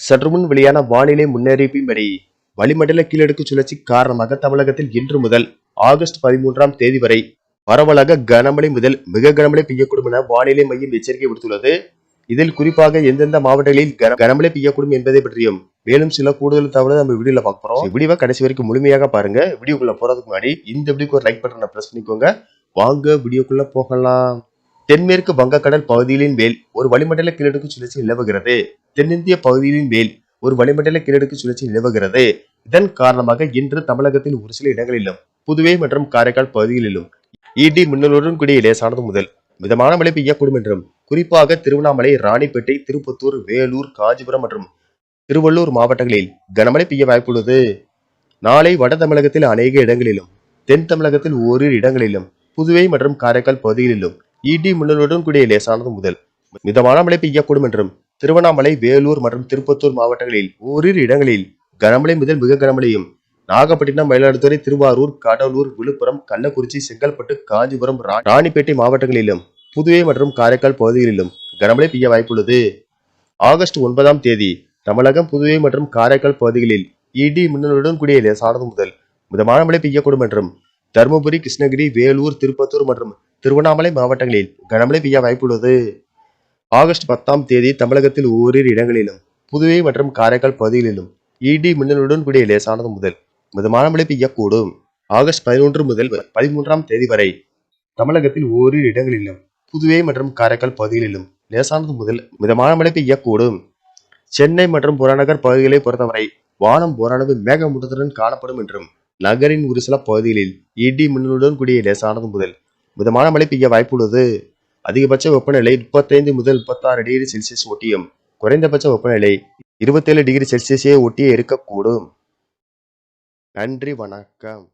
சற்று முன் வெளியான வானிலை முன்னறிவின்படி வளிமண்டல கீழடுக்கு சுழற்சி காரணமாக தமிழகத்தில் இன்று முதல் ஆகஸ்ட் பதிமூன்றாம் தேதி வரை பரவலாக கனமழை முதல் மிக கனமழை பெய்யக்கூடும் என வானிலை மையம் எச்சரிக்கை விடுத்துள்ளது. இதில் குறிப்பாக எந்தெந்த மாவட்டங்களில் கன- கனமழை பெய்யக்கூடும் என்பதை பற்றியும் மேலும் சில கூடுதல் தகவலை நம்ம வீடியோல பார்க்க போறோம். வீடியோவை கடைசி வரைக்கும் முழுமையாக பாருங்க. வீடியோக்குள்ள போறதுக்கு முன்னாடி இந்த வீடியோக்கு ஒரு லைக் பட்டனை பிரஸ் பண்ணிக்கோங்க. வாங்க வீடியோக்குள்ள போகலாம். தென்மேற்கு வங்கக்கடல் பகுதிகளின் மேல் ஒரு வளிமண்டல கிழடுக்கு சுழற்சி நிலவுகிறது. தென்னிந்திய பகுதிகளின் மேல் ஒரு வளிமண்டல கிழடுக்கு சுழற்சி நிலவுகிறது. இதன் காரணமாக இன்று தமிழகத்தில் ஒரு சில இடங்களிலும் புதுவை மற்றும் காரைக்கால் பகுதிகளிலும் இடி மின்னலுடன் கூடிய லேசானது முதல் மிதமான மழை பெய்யக்கூடும் என்றும் குறிப்பாக திருவண்ணாமலை ராணிப்பேட்டை திருப்பத்தூர் வேலூர் காஞ்சிபுரம் மற்றும் திருவள்ளூர் மாவட்டங்களில் கனமழை பெய்ய வாய்ப்புள்ளது. நாளை வட தமிழகத்தில் அநேக இடங்களிலும் தென் தமிழகத்தில் ஓரிரு இடங்களிலும் புதுவை மற்றும் காரைக்கால் பகுதிகளிலும் இடி மின்னலுடன் கூடிய லேசானது முதல். மிதமான மழை பெய்யக்கூடும் என்றும் திருவண்ணாமலை வேலூர் மற்றும் திருப்பத்தூர் மாவட்டங்களில் ஓரிரு இடங்களில் கனமழை முதல் மிக கனமழையும் நாகப்பட்டினம் மயிலாடுதுறை திருவாரூர் கடலூர் விழுப்புரம் கள்ளக்குறிச்சி செங்கல்பட்டு காஞ்சிபுரம் ரா- ராணிப்பேட்டை மாவட்டங்களிலும் புதுவை மற்றும் காரைக்கால் பகுதிகளிலும் கனமழை பெய்ய வாய்ப்புள்ளது. ஆகஸ்ட் ஒன்பதாம் தேதி தமிழகம் புதுவை மற்றும் காரைக்கால் பகுதிகளில் இடி மின்னலுடன் கூடிய லேசானது முதல். மிதமான மழை பெய்யக்கூடும் என்றும் தருமபுரி கிருஷ்ணகிரி வேலூர் திருப்பத்தூர் மற்றும் திருவண்ணாமலை மாவட்டங்களில் கனமழை பெய்ய வாய்ப்புள்ளது ஆகஸ்ட் பத்தாம் தேதி தமிழகத்தில் ஓரிரு இடங்களிலும் புதுவை மற்றும் காரைக்கால் பகுதிகளிலும் இடி மின்னலுடன் கூடிய லேசானது முதல் மிதமான மழை பெய்யக்கூடும். ஆகஸ்ட் பதினொன்று முதல் பதிமூன்றாம் தேதி வரை தமிழகத்தில் ஓரிரு இடங்களிலும் புதுவை மற்றும் காரைக்கால் பகுதிகளிலும் லேசானது முதல் மிதமான மழை பெய்யக்கூடும். சென்னை மற்றும் புறநகர் பகுதிகளை பொறுத்தவரை வானம் ஓரளவு மேகமூட்டத்துடன் காணப்படும் என்றும் நகரின் ஒரு சில பகுதிகளில் இடி மின்னலுடன் கூடிய லேசானது முதல் மிதமான மழை பெய்ய வாய்ப்புள்ளது. அதிகபட்ச வெப்பநிலை முப்பத்தைந்து முதல் முப்பத்தாறு டிகிரி செல்சியஸ் ஒட்டியும் குறைந்தபட்ச வெப்பநிலை இருபத்தேழு டிகிரி செல்சியஸே ஒட்டியே இருக்கக்கூடும். நன்றி வணக்கம்.